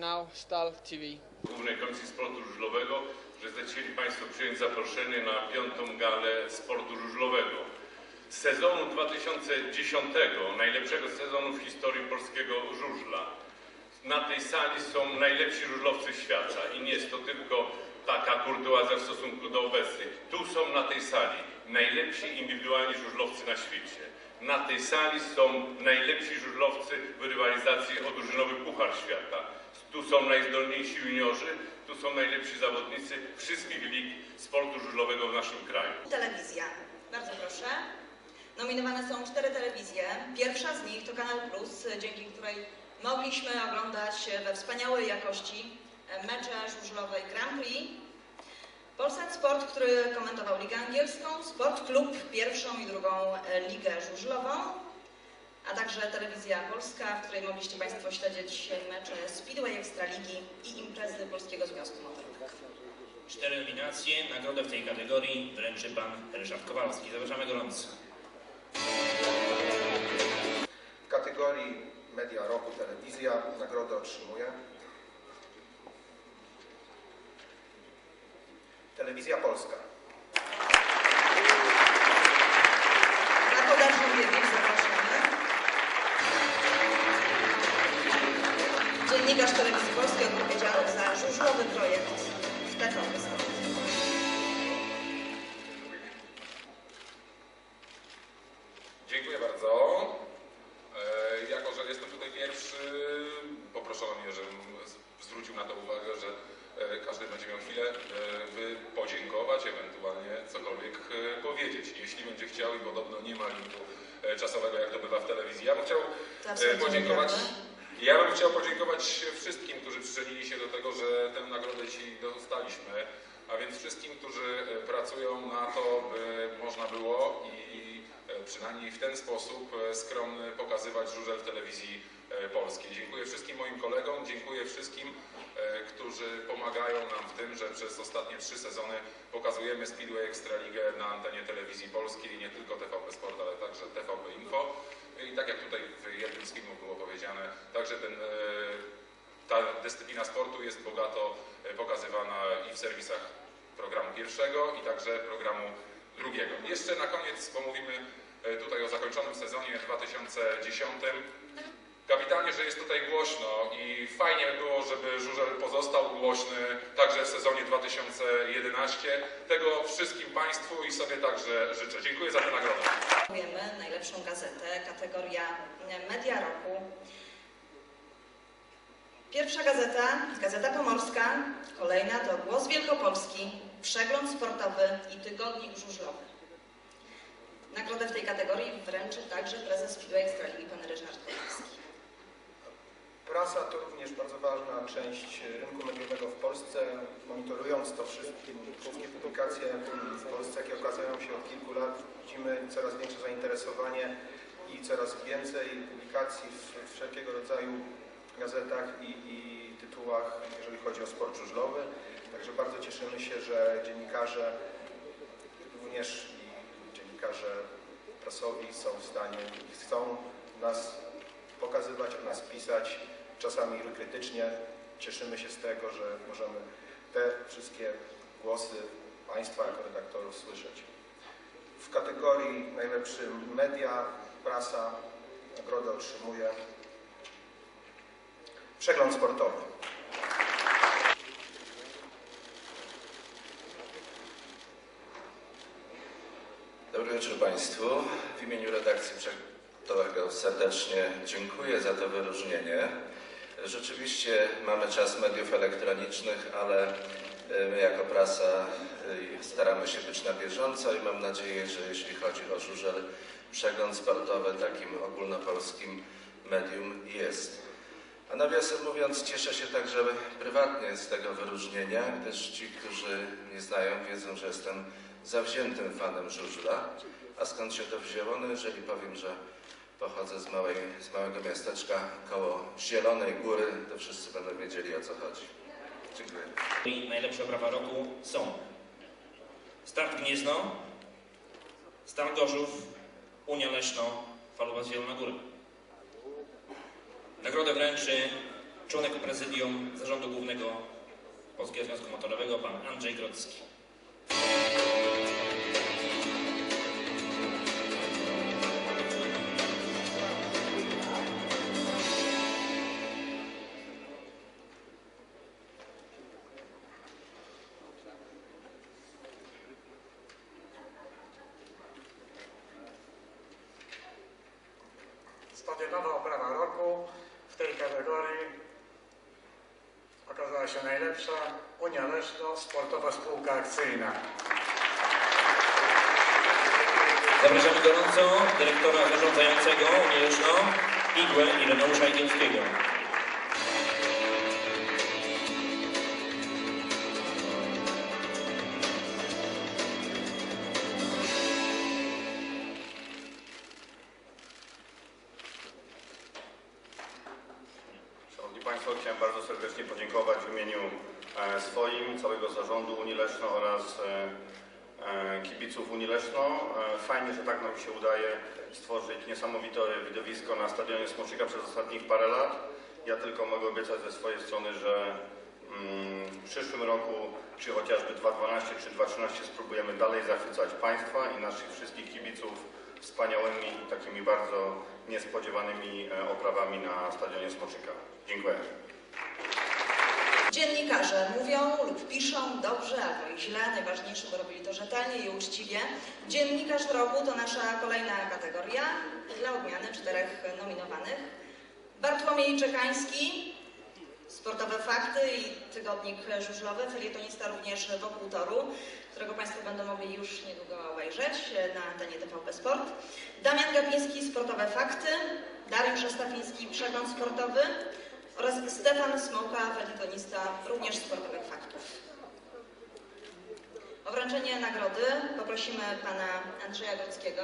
now Stal TV. Głównej Komisji Sportu Żużlowego, że zechcieli Państwo przyjąć zaproszenie na piątą galę sportu żużlowego. Sezonu 2010, najlepszego sezonu w historii polskiego żużla. Na tej sali są najlepsi żużlowcy świata i nie jest to tylko taka kurtuazja w stosunku do obecnych. Tu są na tej sali najlepsi indywidualni żużlowcy na świecie. Na tej sali są najlepsi żużlowcy w rywalizacji o drużynowy Puchar Świata. Tu są najzdolniejsi juniorzy, tu są najlepsi zawodnicy wszystkich lig sportu żużlowego w naszym kraju. Telewizja. Bardzo proszę. Nominowane są cztery telewizje. Pierwsza z nich to Kanal Plus, dzięki której mogliśmy oglądać we wspaniałej jakości mecze żużlowe Grand Prix. Polsat Sport, który komentował Ligę Angielską, Sport Klub, pierwszą i drugą ligę żużlową, a także Telewizja Polska, w której mogliście Państwo śledzić mecze Speedway Ekstraligi i imprezy Polskiego Związku Motorowego. Cztery nominacje. Nagrodę w tej kategorii wręczy pan Ryszard Kowalski. Zapraszamy gorąco. W kategorii Media Roku Telewizja nagrodę otrzymuje Telewizja Polska. Na podażną biegów żużlowy projekt Sport. Dziękuję bardzo. E, jako, że jestem tutaj pierwszy, poproszono mnie, żebym zwrócił na to uwagę, że e, każdy będzie miał chwilę, e, by podziękować, ewentualnie cokolwiek e, powiedzieć, jeśli będzie chciał i podobno nie ma limitu e, czasowego, jak to bywa w telewizji. Ja bym chciał e, podziękować. Ja bym chciał podziękować wszystkim, którzy przyczynili się do tego, że tę nagrodę dzisiaj dostaliśmy, a więc wszystkim, którzy e, pracują na to, by można było i e, przynajmniej w ten sposób e, skromny pokazywać żużel w telewizji polskiej. Dziękuję wszystkim moim kolegom, dziękuję wszystkim, którzy pomagają nam w tym, że przez ostatnie trzy sezony pokazujemy Speedway Ekstraligę na antenie telewizji polskiej, nie tylko TVP Sport, ale także TVP Info. I tak jak tutaj w jednym z filmów było powiedziane, także ten, e, ta dyscyplina sportu jest bogato e, pokazywana i w serwisach programu pierwszego i także programu drugiego. Jeszcze na koniec, bo mówimy e, tutaj o zakończonym sezonie 2010. Kapitalnie, że jest tutaj głośno i fajnie by było, żeby żużel pozostał głośny także w sezonie 2011. Tego wszystkim Państwu i sobie także życzę. Dziękuję za tę nagrodę. Dziękujemy. Najlepszą gazetę, kategoria Media Roku. Pierwsza gazeta, Gazeta Pomorska. Kolejna to Głos Wielkopolski, Przegląd Sportowy i Tygodnik Żużlowy. Nagrodę w tej kategorii wręczy także prezes Speedway Ekstraligi, pan Ryszard Kowalski. Prasa to również bardzo ważna część rynku mediowego w Polsce. Monitorując to wszystkie, publikacje w Polsce, jakie okazują się od kilku lat, widzimy coraz większe zainteresowanie i coraz więcej publikacji w wszelkiego rodzaju gazetach i, i tytułach, jeżeli chodzi o sport żużlowy. Także bardzo cieszymy się, że dziennikarze również i dziennikarze prasowi są w stanie i chcą nas pokazywać, o nas pisać, czasami krytycznie. Cieszymy się z tego, że możemy te wszystkie głosy Państwa jako redaktorów słyszeć. W kategorii najlepszy media, prasa, nagrodę otrzymuje Przegląd Sportowy. Dobry wieczór Państwu. W imieniu redakcji Przeglądowego serdecznie dziękuję za to wyróżnienie. Rzeczywiście mamy czas mediów elektronicznych, ale e, my jako prasa e, staramy się być na bieżąco i mam nadzieję, że jeśli chodzi o żużel, przegląd sportowy takim ogólnopolskim medium jest. A nawiasem mówiąc, cieszę się także prywatnie z tego wyróżnienia, gdyż ci, którzy mnie znają, wiedzą, że jestem zawziętym fanem żużla. A skąd się to wzięło? No jeżeli powiem, że pochodzę z, małej, z małego miasteczka koło Zielonej Góry, to wszyscy będą wiedzieli o co chodzi. Dziękuję. I najlepsze prawa roku są Start Gniezno, Stal Gorzów, Unia Leszno, Falowa Zielona Góra. Nagrodę wręczy członek prezydium Zarządu Głównego Polskiego Związku Motorowego, pan Andrzej Grodzki. Stadionowa oprawa roku w tej kategorii okazała się najlepsza Unia Leszno Sportowa Spółka Akcyjna. Zapraszamy gorąco dyrektora zarządzającego Unii Leszno, Igłę Ireneusza Igielskiego. Oraz e, e, kibiców Unii Leszno. E, Fajnie, że tak nam się udaje stworzyć niesamowite widowisko na stadionie Smoczyka przez ostatnich parę lat. Ja tylko mogę obiecać ze swojej strony, że mm, w przyszłym roku, czy chociażby 2012 czy 2013 spróbujemy dalej zachwycać Państwa i naszych wszystkich kibiców wspaniałymi i takimi bardzo niespodziewanymi oprawami na stadionie Smoczyka. Dziękuję. Dziennikarze mówią lub piszą dobrze albo i źle, najważniejsze, bo robili to rzetelnie i uczciwie. Dziennikarz roku to nasza kolejna kategoria, dla odmiany czterech nominowanych. Bartłomiej Czekański, Sportowe Fakty i Tygodnik Żużlowy, felietonista również wokół toru, którego Państwo będą mogli już niedługo obejrzeć na antenie TVP Sport. Damian Gapiński, Sportowe Fakty, Dariusz Ostafiński, Przegląd Sportowy oraz Stefan Smoka, felietonista również Sportowych Faktów. O wręczenie nagrody poprosimy pana Andrzeja Grodzkiego.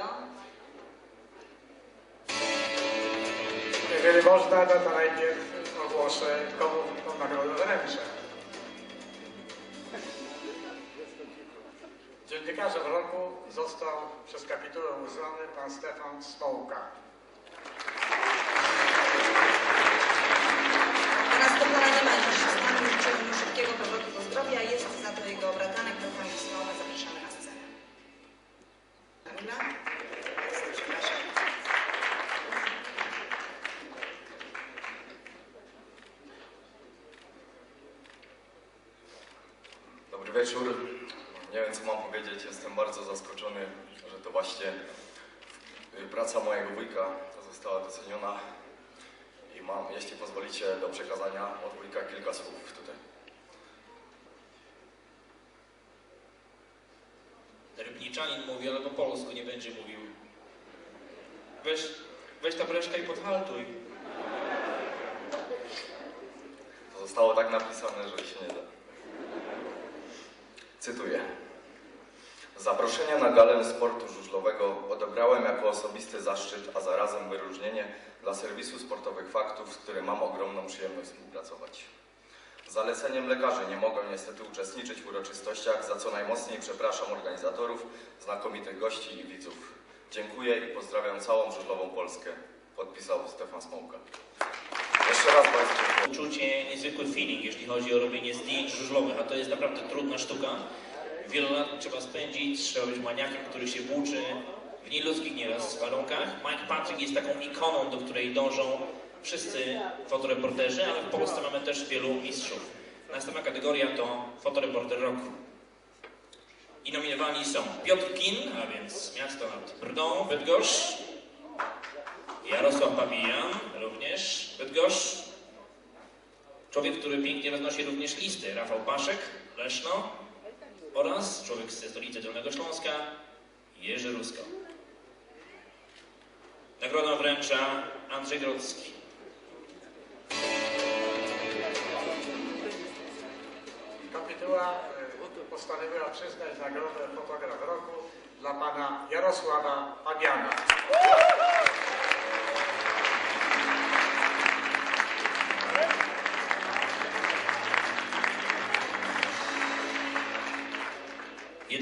Jeżeli można, to, to najpierw ogłoszę, komu tą nagrodę wręczę. Dziennikarzem roku został przez kapitułę uznany pan Stefan Smołka. Bardzo zaskoczony, że to właśnie y, praca mojego wujka została doceniona. I mam, jeśli pozwolicie, do przekazania od wujka kilka słów tutaj. Rybniczanin mówi, ale po polsku nie będzie mówił. Weź, weź ta breszka i podhaltuj. To zostało tak napisane, że się nie da. Cytuję. Zaproszenie na galę sportu żużlowego odebrałem jako osobisty zaszczyt, a zarazem wyróżnienie dla serwisu sportowych faktów, z którym mam ogromną przyjemność współpracować. Zaleceniem lekarzy nie mogłem niestety uczestniczyć w uroczystościach, za co najmocniej przepraszam organizatorów, znakomitych gości i widzów. Dziękuję i pozdrawiam całą żużlową Polskę. Podpisał Stefan Smołka. Jeszcze raz bardzo dziękuję. Uczucie, niezwykły feeling, jeśli chodzi o robienie zdjęć żużlowych, a to jest naprawdę trudna sztuka. Wiele lat trzeba spędzić, trzeba być maniakiem, który się włóczy w nieludzkich nieraz warunkach. Mike Patrick jest taką ikoną, do której dążą wszyscy fotoreporterzy, ale w Polsce mamy też wielu mistrzów. Następna kategoria to fotoreporter roku. I nominowani są Piotr Kin, a więc miasto nad Brdą, Bydgoszcz, Jarosław Pabijan, również Bydgoszcz, człowiek, który pięknie roznosi również listy, Rafał Paszek, Leszno oraz człowiek ze stolicy Dolnego Śląska, Jerzy Rusko. Nagrodę wręcza Andrzej Grodzki. Kapituła y, postanowiła przyznać nagrodę fotograf roku dla pana Jarosława Fabiana.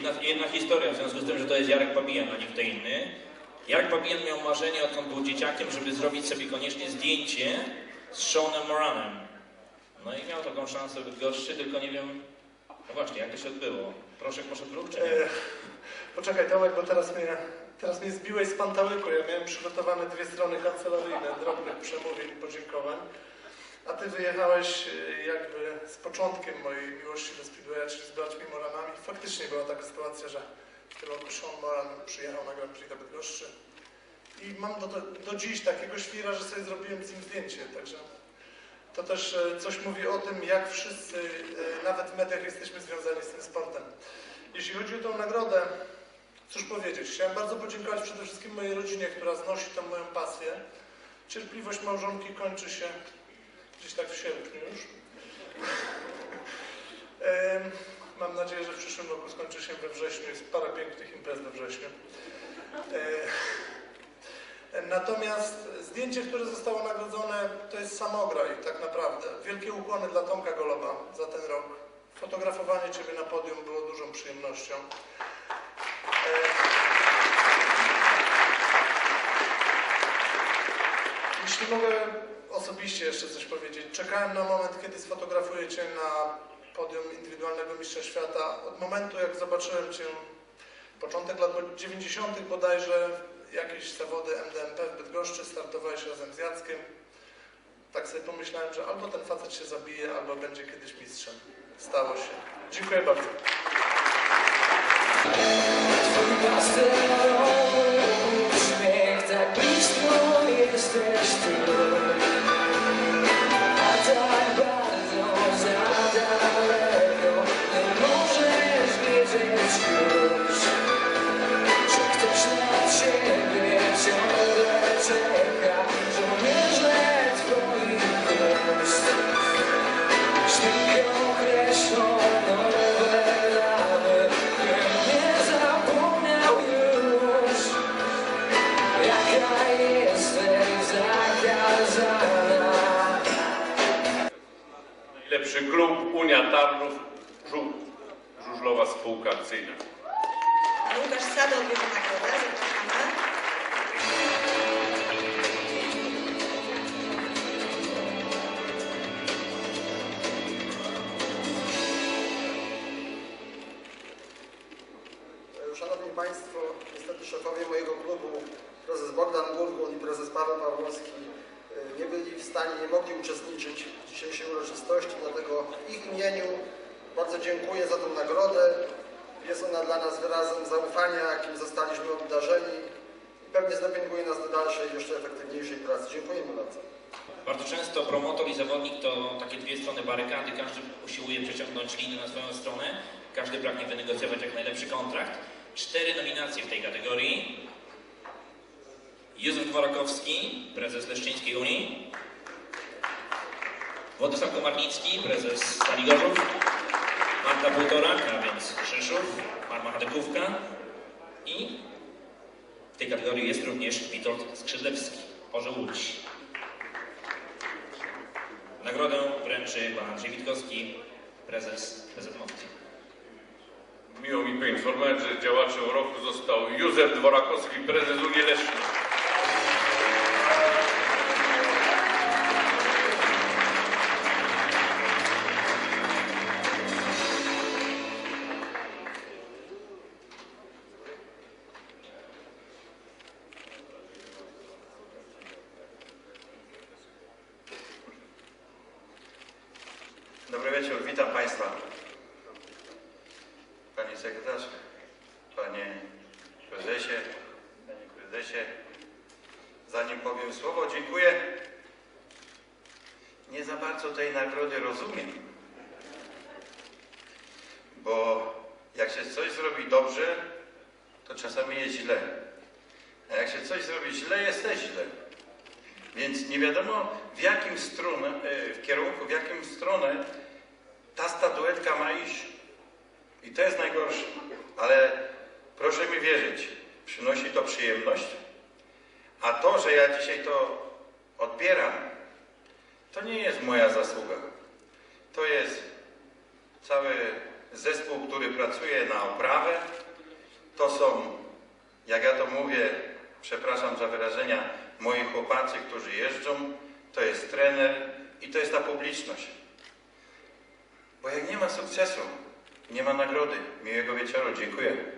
Jedna, jedna historia, w związku z tym, że to jest Jarek Pabijan, a nie kto inny. Jarek Pabijan miał marzenie, odkąd był dzieciakiem, żeby zrobić sobie koniecznie zdjęcie z Seanem Moranem. No i miał taką szansę w Bydgoszczy, tylko nie wiem, no właśnie, jak to się odbyło? Proszek poszedł ruch, czy nie? E, poczekaj Tomek, bo teraz mnie, teraz mnie zbiłeś z pantałyku. Ja miałem przygotowane dwie strony kancelaryjne, drobnych przemówień podziękowań. A ty wyjechałeś e, jakby z początkiem mojej miłości do Speedwaya, czyli z braćmi Moranami. Faktycznie była taka sytuacja, że w tym roku Sean Moran przyjechał na Grand Prix do Bydgoszczy. I mam do, do dziś takiego świra, że sobie zrobiłem z nim zdjęcie, także to też e, coś mówi o tym, jak wszyscy, e, nawet w mediach, jesteśmy związani z tym sportem. Jeśli chodzi o tą nagrodę, cóż powiedzieć? Chciałem bardzo podziękować przede wszystkim mojej rodzinie, która znosi tą moją pasję. Cierpliwość małżonki kończy się gdzieś tak w sierpniu już. Mam nadzieję, że w przyszłym roku skończy się we wrześniu. Jest parę pięknych imprez we wrześniu. E, Natomiast zdjęcie, które zostało nagrodzone, to jest samograj tak naprawdę. Wielkie ukłony dla Tomka Goloba za ten rok. Fotografowanie Ciebie na podium było dużą przyjemnością. E, Jeśli mogę osobiście jeszcze coś powiedzieć. Czekałem na moment, kiedy sfotografuję Cię na podium indywidualnego mistrza świata. Od momentu, jak zobaczyłem Cię, początek lat 90. bodajże, jakieś zawody MDMP w Bydgoszczy, startowałeś razem z Jackiem. Tak sobie pomyślałem, że albo ten facet się zabije, albo będzie kiedyś mistrzem. Stało się. Dziękuję bardzo. Uśmiech tak blisko jesteś ty Najlepszy klub Unia Tarnów, Żu- Żużlowa Spółka Akcyjna. Łukasz Sado odbierze nagrodę, zapraszamy. Szanowni Państwo, niestety szefowie mojego klubu, prezes Bogdan Burgun i prezes Paweł Pawłowski y, nie byli w stanie, nie mogli uczestniczyć w ich imieniu bardzo dziękuję za tą nagrodę. Jest ona dla nas wyrazem zaufania, jakim zostaliśmy obdarzeni i pewnie zdopinguje nas do dalszej, jeszcze efektywniejszej pracy. Dziękujemy bardzo. Bardzo często promotor i zawodnik to takie dwie strony barykady, każdy usiłuje przeciągnąć linię na swoją stronę, każdy pragnie wynegocjować jak najlepszy kontrakt. Cztery nominacje w tej kategorii. Józef Dworakowski, prezes Leszczyńskiej Unii. Władysław Komarnicki, prezes Stali Gorzów. Marta Półtorak, a więc Rzeszów. Marma Hadekówka. I w tej kategorii jest również Witold Skrzydlewski, Orzeł Łódź. Nagrodę wręczy pan Andrzej Witkowski, prezes PZ Mofti. Miło mi poinformować, że działaczem roku został Józef Dworakowski, prezes Unii Leszna. Zanim powiem słowo, dziękuję. Nie za bardzo tej nagrody rozumiem, bo jak się coś zrobi dobrze, to czasami jest źle. A jak się coś zrobi źle, jest źle. Więc nie wiadomo w jakim stronę, e, w kierunku, w jakim stronę ta statuetka ma iść. I to jest najgorsze. Ale proszę mi wierzyć, przynosi to przyjemność. A to, że ja dzisiaj to odbieram, to nie jest moja zasługa. To jest cały zespół, który pracuje na oprawę. To są, jak ja to mówię, przepraszam za wyrażenia, moi chłopacy, którzy jeżdżą. To jest trener i to jest ta publiczność. Bo jak nie ma sukcesu, nie ma nagrody. Miłego wieczoru. Dziękuję.